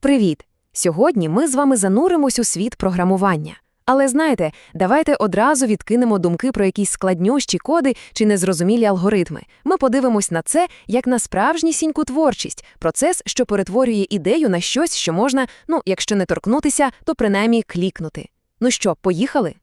Привіт! Сьогодні ми з вами зануримось у світ програмування. Але знаєте, давайте одразу відкинемо думки про якісь складнющі коди чи незрозумілі алгоритми. Ми подивимось на це як на справжнісіньку творчість, процес, що перетворює ідею на щось, що можна, ну, якщо не торкнутися, то принаймні клікнути. Ну що, поїхали?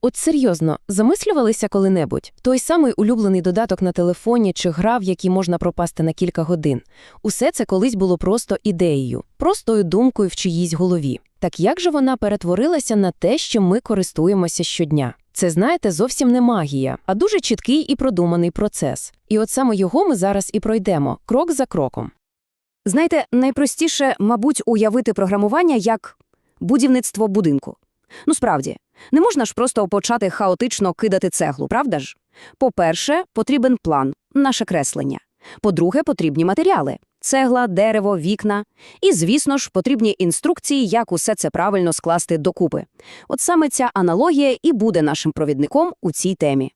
От серйозно, замислювалися коли-небудь? Той самий улюблений додаток на телефоні чи гра, в якій можна пропасти на кілька годин. Усе це колись було просто ідеєю, простою думкою в чиїсь голові. Так як же вона перетворилася на те, що ми користуємося щодня? Це, знаєте, зовсім не магія, а дуже чіткий і продуманий процес. І от саме його ми зараз і пройдемо, крок за кроком. Знаєте, найпростіше, мабуть, уявити програмування як будівництво будинку. Ну, справді, не можна ж просто почати хаотично кидати цеглу, правда ж? По-перше, потрібен план, наше креслення. По-друге, потрібні матеріали – цегла, дерево, вікна. І, звісно ж, потрібні інструкції, як усе це правильно скласти докупи. От саме ця аналогія і буде нашим провідником у цій темі.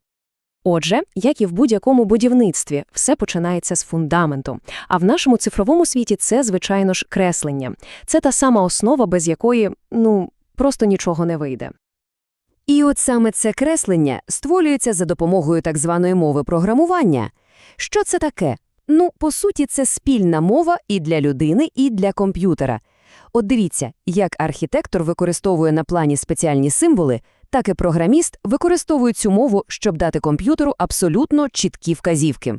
Отже, як і в будь-якому будівництві, все починається з фундаменту. А в нашому цифровому світі це, звичайно ж, креслення. Це та сама основа, без якої, ну, просто нічого не вийде. І от саме це креслення створюється за допомогою так званої мови програмування. Що це таке? Ну, по суті, це спільна мова і для людини, і для комп'ютера. От дивіться, як архітектор використовує на плані спеціальні символи, так і програміст використовує цю мову, щоб дати комп'ютеру абсолютно чіткі вказівки.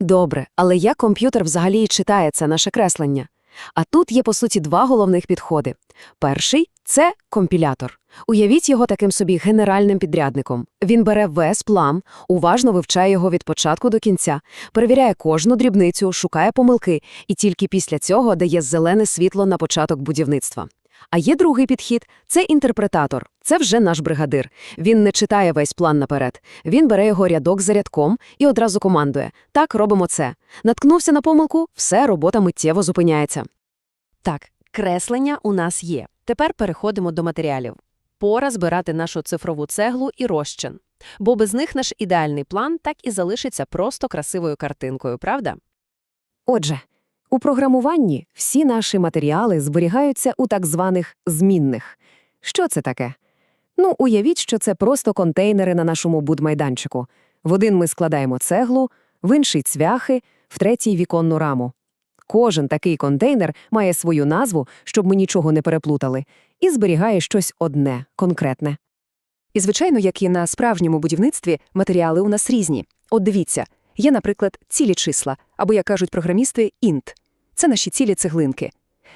Добре, але як комп'ютер взагалі читає це наше креслення? А тут є, по суті, два головних підходи. Перший – це компілятор. Уявіть його таким собі генеральним підрядником. Він бере весь план, уважно вивчає його від початку до кінця, перевіряє кожну дрібницю, шукає помилки і тільки після цього дає зелене світло на початок будівництва. А є другий підхід – це інтерпретатор. Це вже наш бригадир. Він не читає весь план наперед. Він бере його рядок за рядком і одразу командує. Так, робимо це. Наткнувся на помилку – все, робота миттєво зупиняється. Так, креслення у нас є. Тепер переходимо до матеріалів. Пора збирати нашу цифрову цеглу і розчин. Бо без них наш ідеальний план так і залишиться просто красивою картинкою, правда? Отже, у програмуванні всі наші матеріали зберігаються у так званих змінних. Що це таке? Ну, уявіть, що це просто контейнери на нашому будмайданчику. В один ми складаємо цеглу, в інший цвяхи, в третій віконну раму. Кожен такий контейнер має свою назву, щоб ми нічого не переплутали, і зберігає щось одне, конкретне. І, звичайно, як і на справжньому будівництві, матеріали у нас різні. От дивіться, є, наприклад, цілі числа, або, як кажуть програмісти, int. Це наші цілі цеглинки.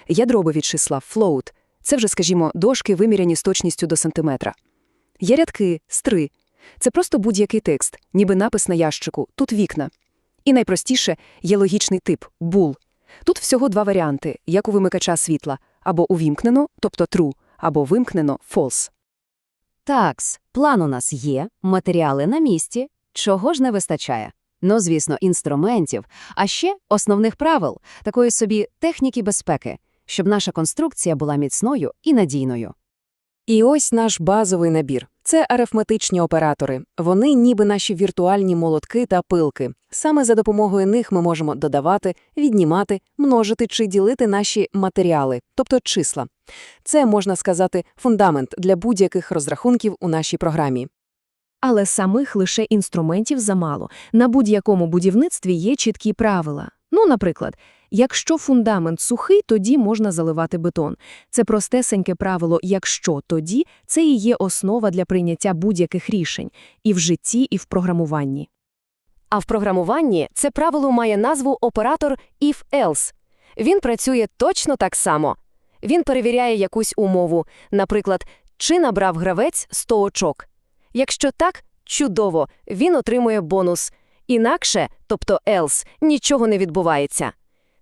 Є дробові числа float. Це вже, скажімо, дошки, виміряні з точністю до сантиметра. Є рядки, стри. Це просто будь-який текст, ніби напис на ящику, тут вікна. І найпростіше є логічний тип – bool. Тут всього два варіанти, як у вимикача світла, або увімкнено, тобто true, або вимкнено false. Такс, план у нас є, матеріали на місці. Чого ж не вистачає? Ну, звісно, інструментів, а ще основних правил, такої собі техніки безпеки, щоб наша конструкція була міцною і надійною. І ось наш базовий набір. Це арифметичні оператори. Вони ніби наші віртуальні молотки та пилки. Саме за допомогою них ми можемо додавати, віднімати, множити чи ділити наші матеріали, тобто числа. Це, можна сказати, фундамент для будь-яких розрахунків у нашій програмі. Але самих лише інструментів замало. На будь-якому будівництві є чіткі правила. Ну, наприклад, якщо фундамент сухий, тоді можна заливати бетон. Це простесеньке правило «якщо тоді» – це і є основа для прийняття будь-яких рішень і в житті, і в програмуванні. А в програмуванні це правило має назву оператор if-else. Він працює точно так само. Він перевіряє якусь умову, наприклад, чи набрав гравець 100 очок. Якщо так, чудово, він отримує бонус. Інакше, тобто else, нічого не відбувається.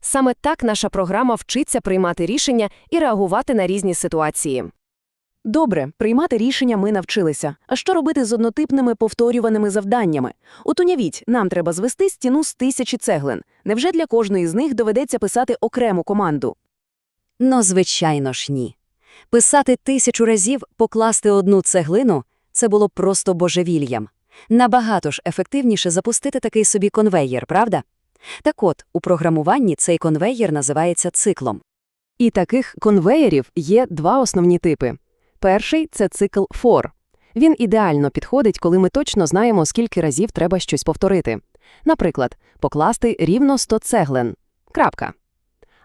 Саме так наша програма вчиться приймати рішення і реагувати на різні ситуації. Добре, приймати рішення ми навчилися. А що робити з однотипними повторюваними завданнями? От уявіть, нам треба звести стіну з тисячі цеглин. Невже для кожної з них доведеться писати окрему команду? Ну, звичайно ж, ні. Писати тисячу разів, покласти одну цеглину це було просто божевільям. Набагато ж ефективніше запустити такий собі конвеєр, правда? Так от, у програмуванні цей конвеєр називається циклом. І таких конвеєрів є два основні типи. Перший – це цикл FOR. Він ідеально підходить, коли ми точно знаємо, скільки разів треба щось повторити. Наприклад, покласти рівно 100 цеглин. Крапка.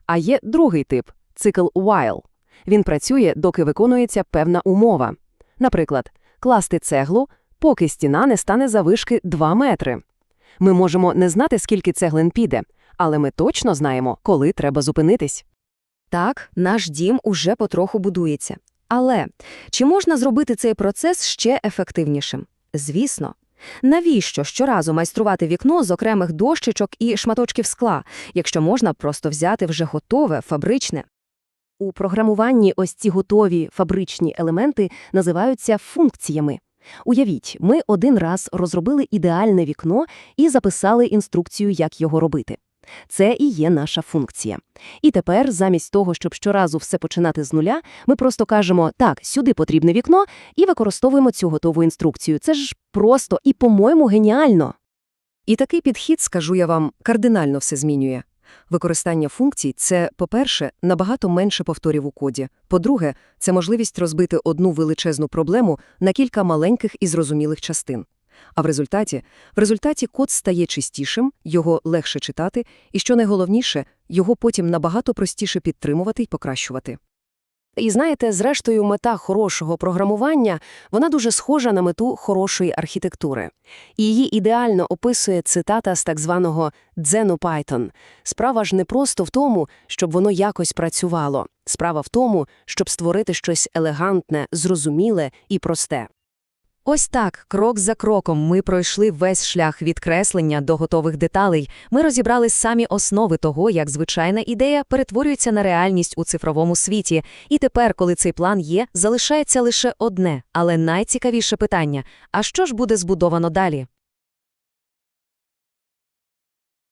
А є другий тип – цикл while. Він працює, доки виконується певна умова. Наприклад, класти цеглу, поки стіна не стане завишки 2 метри. Ми можемо не знати, скільки цеглин піде, але ми точно знаємо, коли треба зупинитись. Так, наш дім уже потроху будується. Але чи можна зробити цей процес ще ефективнішим? Звісно. Навіщо щоразу майструвати вікно з окремих дощечок і шматочків скла, якщо можна просто взяти вже готове, фабричне? У програмуванні ось ці готові фабричні елементи називаються функціями. Уявіть, ми один раз розробили ідеальне вікно і записали інструкцію, як його робити. Це і є наша функція. І тепер, замість того, щоб щоразу все починати з нуля, ми просто кажемо «так, сюди потрібне вікно» і використовуємо цю готову інструкцію. Це ж просто і, по-моєму, геніально. І такий підхід, скажу я вам, кардинально все змінює. Використання функцій – це, по-перше, набагато менше повторів у коді. По-друге, це можливість розбити одну величезну проблему на кілька маленьких і зрозумілих частин. А в результаті, в результаті код стає чистішим, його легше читати, і, що найголовніше, його потім набагато простіше підтримувати і покращувати. І знаєте, зрештою, мета хорошого програмування, вона дуже схожа на мету хорошої архітектури. Її ідеально описує цитата з так званого «Дзену Python». Справа ж не просто в тому, щоб воно якось працювало. Справа в тому, щоб створити щось елегантне, зрозуміле і просте. Ось так, крок за кроком, ми пройшли весь шлях від креслення до готових деталей. Ми розібрали самі основи того, як звичайна ідея перетворюється на реальність у цифровому світі. І тепер, коли цей план є, залишається лише одне, але найцікавіше питання – а що ж буде збудовано далі?